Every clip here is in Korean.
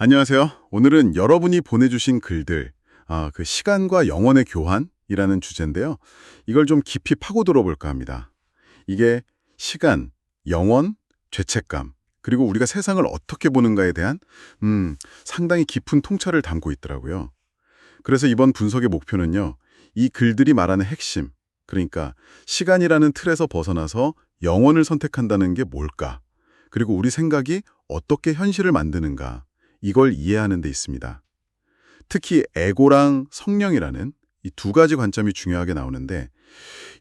안녕하세요. 오늘은 여러분이 보내주신 글들, 아, 그 시간과 영혼의 교환이라는 주제인데요. 이걸 좀 깊이 파고 들어 볼까 합니다. 이게 시간, 영혼, 죄책감, 그리고 우리가 세상을 어떻게 보는가에 대한 음, 상당히 깊은 통찰을 담고 있더라고요. 그래서 이번 분석의 목표는요. 이 글들이 말하는 핵심, 그러니까 시간이라는 틀에서 벗어나서 영혼을 선택한다는 게 뭘까? 그리고 우리 생각이 어떻게 현실을 만드는가? 이걸 이해하는 데 있습니다. 특히 에고랑 성령이라는 이 두 가지 관점이 중요하게 나오는데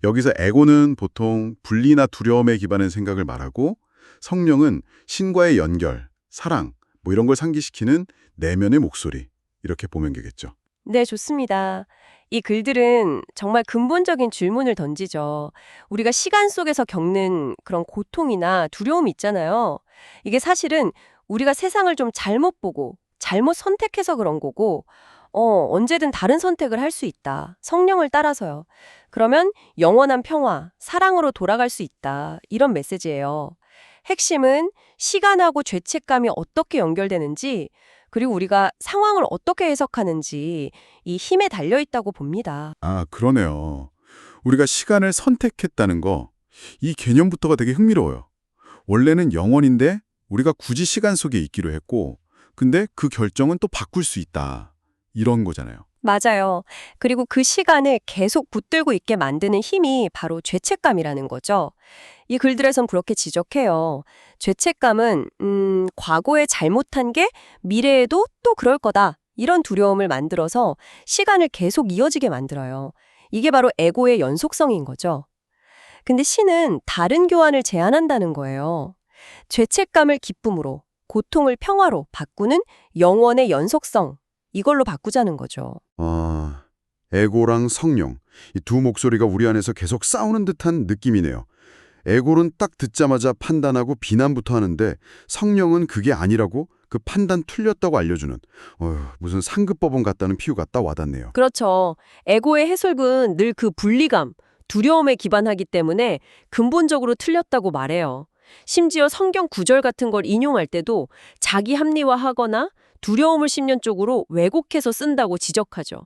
여기서 에고는 보통 분리나 두려움에 기반한 생각을 말하고 성령은 신과의 연결, 사랑 뭐 이런 걸 상기시키는 내면의 목소리 이렇게 보면 되겠죠. 네, 좋습니다. 이 글들은 정말 근본적인 질문을 던지죠. 우리가 시간 속에서 겪는 그런 고통이나 두려움이 있잖아요. 이게 사실은 우리가 세상을 좀 잘못 보고 잘못 선택해서 그런 거고, 어, 언제든 다른 선택을 할 수 있다. 성령을 따라서요. 그러면 영원한 평화, 사랑으로 돌아갈 수 있다. 이런 메시지예요. 핵심은 시간하고 죄책감이 어떻게 연결되는지, 그리고 우리가 상황을 어떻게 해석하는지 이 힘에 달려 있다고 봅니다. 아, 그러네요. 우리가 시간을 선택했다는 거, 이 개념부터가 되게 흥미로워요. 원래는 영원인데 우리가 굳이 시간 속에 있기로 했고, 근데 그 결정은 또 바꿀 수 있다. 이런 거잖아요. 맞아요. 그리고 그 시간을 계속 붙들고 있게 만드는 힘이 바로 죄책감이라는 거죠. 이 글들에선 그렇게 지적해요. 죄책감은 음, 과거에 잘못한 게 미래에도 또 그럴 거다. 이런 두려움을 만들어서 시간을 계속 이어지게 만들어요. 이게 바로 에고의 연속성인 거죠. 근데 신은 다른 교환을 제안한다는 거예요. 죄책감을 기쁨으로, 고통을 평화로 바꾸는 영원의 연속성. 이걸로 바꾸자는 거죠. 아, 에고랑 성령, 이 두 목소리가 우리 안에서 계속 싸우는 듯한 느낌이네요. 에고는 딱 듣자마자 판단하고 비난부터 하는데 성령은 그게 아니라고 그 판단 틀렸다고 알려주는 어휴, 무슨 상급법원 같다는 피우 같다 와닿네요. 그렇죠. 에고의 해석은 늘 그 분리감, 두려움에 기반하기 때문에 근본적으로 틀렸다고 말해요. 심지어 성경 구절 같은 걸 인용할 때도 자기 합리화하거나 두려움을 심는 쪽으로 왜곡해서 쓴다고 지적하죠.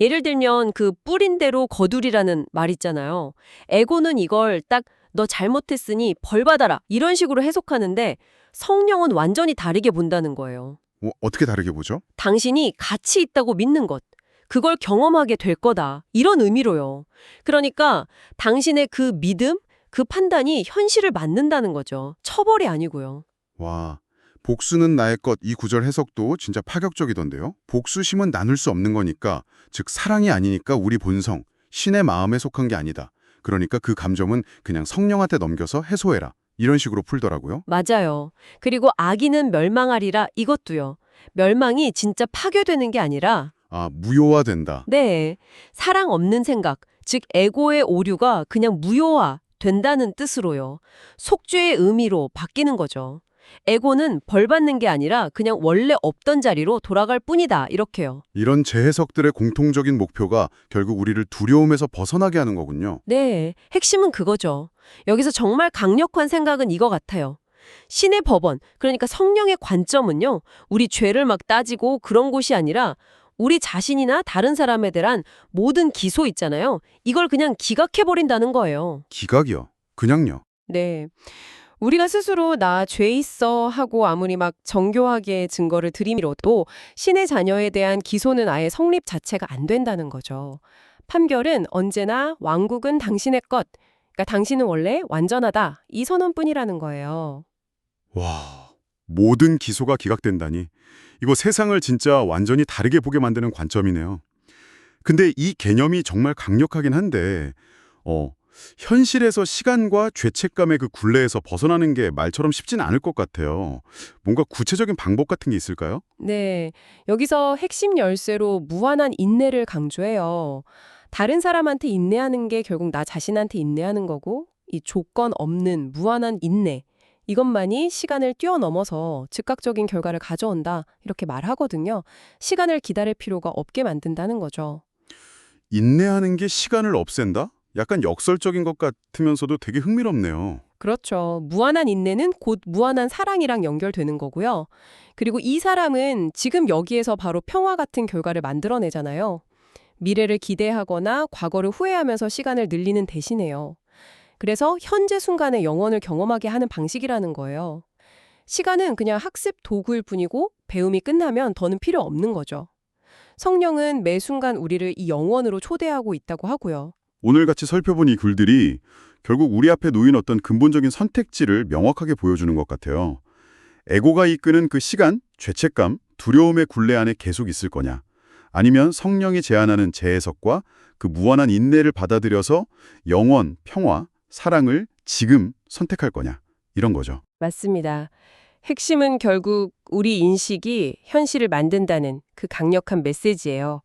예를 들면 그 뿌린 대로 거두리라는 말 있잖아요. 에고는 이걸 딱 너 잘못했으니 벌 받아라 이런 식으로 해석하는데 성령은 완전히 다르게 본다는 거예요. 어, 어떻게 다르게 보죠? 당신이 가치 있다고 믿는 것, 그걸 경험하게 될 거다. 이런 의미로요. 그러니까 당신의 그 믿음, 그 판단이 현실을 맞는다는 거죠. 처벌이 아니고요. 와, 복수는 나의 것 이 구절 해석도 진짜 파격적이던데요. 복수심은 나눌 수 없는 거니까, 즉 사랑이 아니니까 우리 본성, 신의 마음에 속한 게 아니다. 그러니까 그 감정은 그냥 성령한테 넘겨서 해소해라. 이런 식으로 풀더라고요. 맞아요. 그리고 악인은 멸망하리라 이것도요. 멸망이 진짜 파괴되는 게 아니라 아, 무효화된다. 네. 사랑 없는 생각, 즉 에고의 오류가 그냥 무효화 된다는 뜻으로요. 속죄의 의미로 바뀌는 거죠. 에고는 벌 받는 게 아니라 그냥 원래 없던 자리로 돌아갈 뿐이다. 이렇게요. 이런 재해석들의 공통적인 목표가 결국 우리를 두려움에서 벗어나게 하는 거군요. 네. 핵심은 그거죠. 여기서 정말 강력한 생각은 이거 같아요. 신의 법원, 그러니까 성령의 관점은요, 우리 죄를 막 따지고 그런 곳이 아니라 우리 자신이나 다른 사람에 대한 모든 기소 있잖아요. 이걸 그냥 기각해버린다는 거예요. 기각이요. 그냥요. 네. 우리가 스스로 나 죄 있어 하고 아무리 막 정교하게 증거를 들이밀어도 신의 자녀에 대한 기소는 아예 성립 자체가 안 된다는 거죠. 판결은 언제나 왕국은 당신의 것, 그러니까 당신은 원래 완전하다 이 선언뿐이라는 거예요. 와, 모든 기소가 기각된다니. 이거 세상을 진짜 완전히 다르게 보게 만드는 관점이네요. 근데 이 개념이 정말 강력하긴 한데, 어, 현실에서 시간과 죄책감의 그 굴레에서 벗어나는 게 말처럼 쉽진 않을 것 같아요. 뭔가 구체적인 방법 같은 게 있을까요? 네. 여기서 핵심 열쇠로 무한한 인내를 강조해요. 다른 사람한테 인내하는 게 결국 나 자신한테 인내하는 거고, 이 조건 없는 무한한 인내. 이것만이 시간을 뛰어넘어서 즉각적인 결과를 가져온다. 이렇게 말하거든요. 시간을 기다릴 필요가 없게 만든다는 거죠. 인내하는 게 시간을 없앤다? 약간 역설적인 것 같으면서도 되게 흥미롭네요. 그렇죠. 무한한 인내는 곧 무한한 사랑이랑 연결되는 거고요. 그리고 이 사람은 지금 여기에서 바로 평화 같은 결과를 만들어내잖아요. 미래를 기대하거나 과거를 후회하면서 시간을 늘리는 대신에요. 그래서 현재 순간의 영원을 경험하게 하는 방식이라는 거예요. 시간은 그냥 학습 도구일 뿐이고 배움이 끝나면 더는 필요 없는 거죠. 성령은 매 순간 우리를 이 영원으로 초대하고 있다고 하고요. 오늘 같이 살펴본 이 글들이 결국 우리 앞에 놓인 어떤 근본적인 선택지를 명확하게 보여주는 것 같아요. 에고가 이끄는 그 시간, 죄책감, 두려움의 굴레 안에 계속 있을 거냐? 아니면 성령이 제안하는 재해석과 그 무한한 인내를 받아들여서 영원, 평화, 사랑을 지금 선택할 거냐? 이런 거죠. 맞습니다. 핵심은 결국 우리 인식이 현실을 만든다는 그 강력한 메시지예요.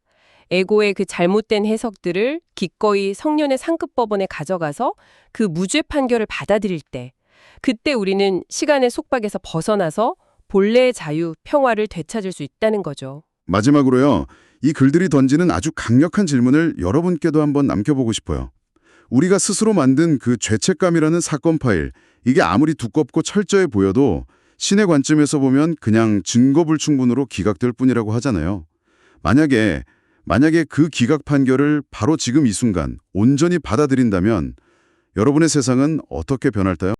에고의 그 잘못된 해석들을 기꺼이 성년의 상급법원에 가져가서 그 무죄 판결을 받아들일 때, 그때 우리는 시간의 속박에서 벗어나서 본래의 자유, 평화를 되찾을 수 있다는 거죠. 마지막으로요. 이 글들이 던지는 아주 강력한 질문을 여러분께도 한번 남겨보고 싶어요. 우리가 스스로 만든 그 죄책감이라는 사건 파일, 이게 아무리 두껍고 철저해 보여도 신의 관점에서 보면 그냥 증거불충분으로 기각될 뿐이라고 하잖아요. 만약에 만약에 그 기각 판결을 바로 지금 이 순간 온전히 받아들인다면 여러분의 세상은 어떻게 변할까요?